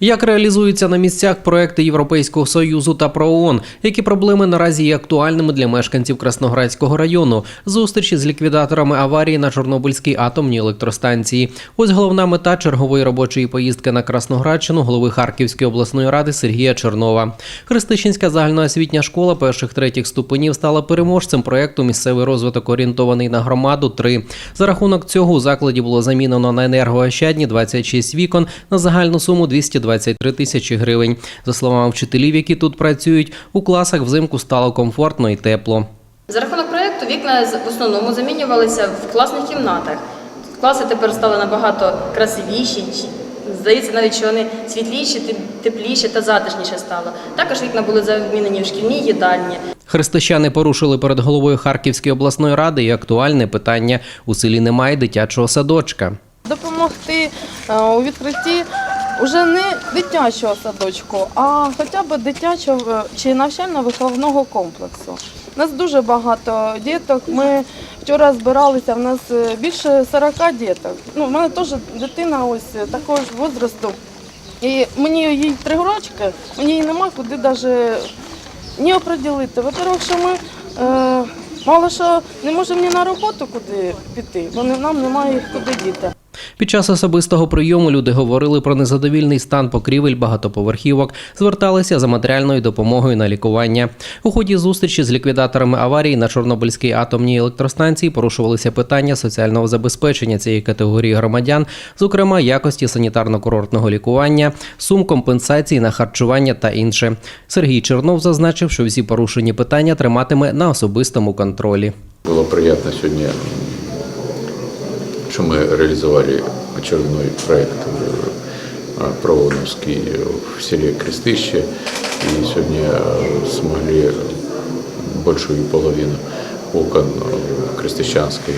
Як реалізуються на місцях проекти Європейського союзу та ПРООН? Які проблеми наразі є актуальними для мешканців Красноградського району? Зустрічі з ліквідаторами аварії на Чорнобильській атомній електростанції. Ось головна мета чергової робочої поїздки на Красноградщину голови Харківської обласної ради Сергія Чернова. Христищенська загальноосвітня школа перших третіх ступенів стала переможцем проекту Місцевий розвиток орієнтований на громаду 3 За рахунок цього у закладі було замінено на енергоощадні 26 вікон на загальну суму 223 тисячі гривень. За словами вчителів, які тут працюють, у класах взимку стало комфортно і тепло. За рахунок проєкту вікна з- в основному замінювалися в класних кімнатах. Класи тепер стали набагато красивіші. Здається, навіть що вони світліші, теп- тепліші та затишніше стало. Також вікна були замінені в шкільній їдальні. Християни порушили перед головою Харківської обласної ради і актуальне питання: у селі немає дитячого садочка. допомогти е, у відкритті вже не дитячого садочку, а хоча б дитячого чи навчально-виховного комплексу. У нас дуже багато діток. Ми вчора збиралися, в нас е, більше 40 діток. Ну, у мене теж дитина ось е, такого ж возрасту. І мені їй три рочки, мені її нема куди навіть ні оприділити. Во-первых, що ми е, мало що не можемо ні на роботу куди піти, бо нам немає куди діти. Під час особистого прийому люди говорили про незадовільний стан покрівель багатоповерхівок, зверталися за матеріальною допомогою на лікування. У ході зустрічі з ліквідаторами аварії на Чорнобильській атомній електростанції порушувалися питання соціального забезпечення цієї категорії громадян, зокрема якості санітарно-курортного лікування, сум компенсації на харчування та інше. Сергій Чернов зазначив, що всі порушені питання триматиме на особистому контролі. Было приятно сегодня, что мы реализовали очередной проект э, Проводовский в селе Крестыще. И сегодня э, смогли большую половину окон в крестыщанской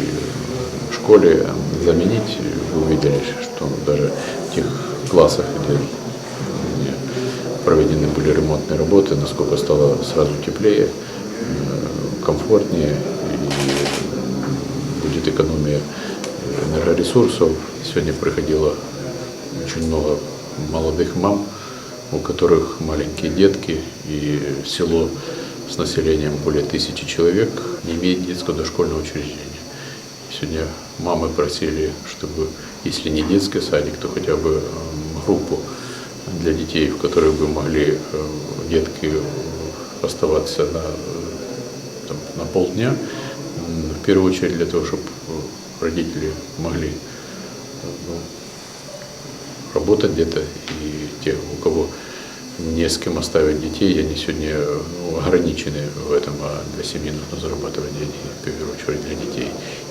школе заменить. Вы увидели, что даже в тех классах, где проведены были ремонтные работы, насколько стало сразу теплее, э, комфортнее и будет экономия энергоресурсов. Сегодня приходило очень много молодых мам, у которых маленькие детки, и село с населением более тысячи человек не имеет детского дошкольного учреждения. Сегодня мамы просили, чтобы, если не детский садик, то хотя бы э, группу для детей, в которой бы могли э, детки оставаться на, э, там, на полдня, в первую очередь для того, чтобы родители могли ну, работать где-то, и те, у кого не с кем оставить детей, они сегодня ну, ограничены в этом, а для семьи нужно зарабатывать деньги, в первую очередь для детей.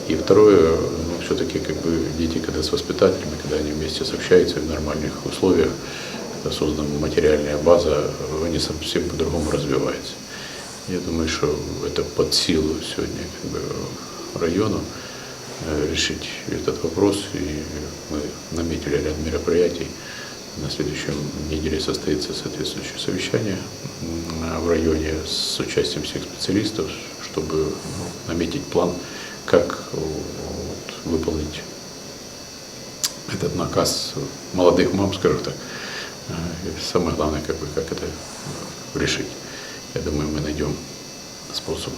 И второе, ну, все-таки как бы дети, когда с воспитателями, когда они вместе общаются в нормальных условиях, когда создана материальная база, они совсем по-другому развиваются. Я думаю, что это под силу сегодня как бы, району решить этот вопрос. И мы наметили ряд мероприятий. На следующем неделе состоится соответствующее совещание в районе с участием всех специалистов, чтобы ну, наметить план, как э, вот, выполнить этот наказ молодых мам, скажем так. Э, и Самое главное, как бы, как это э, решить. Я думаю, мы найдем способы.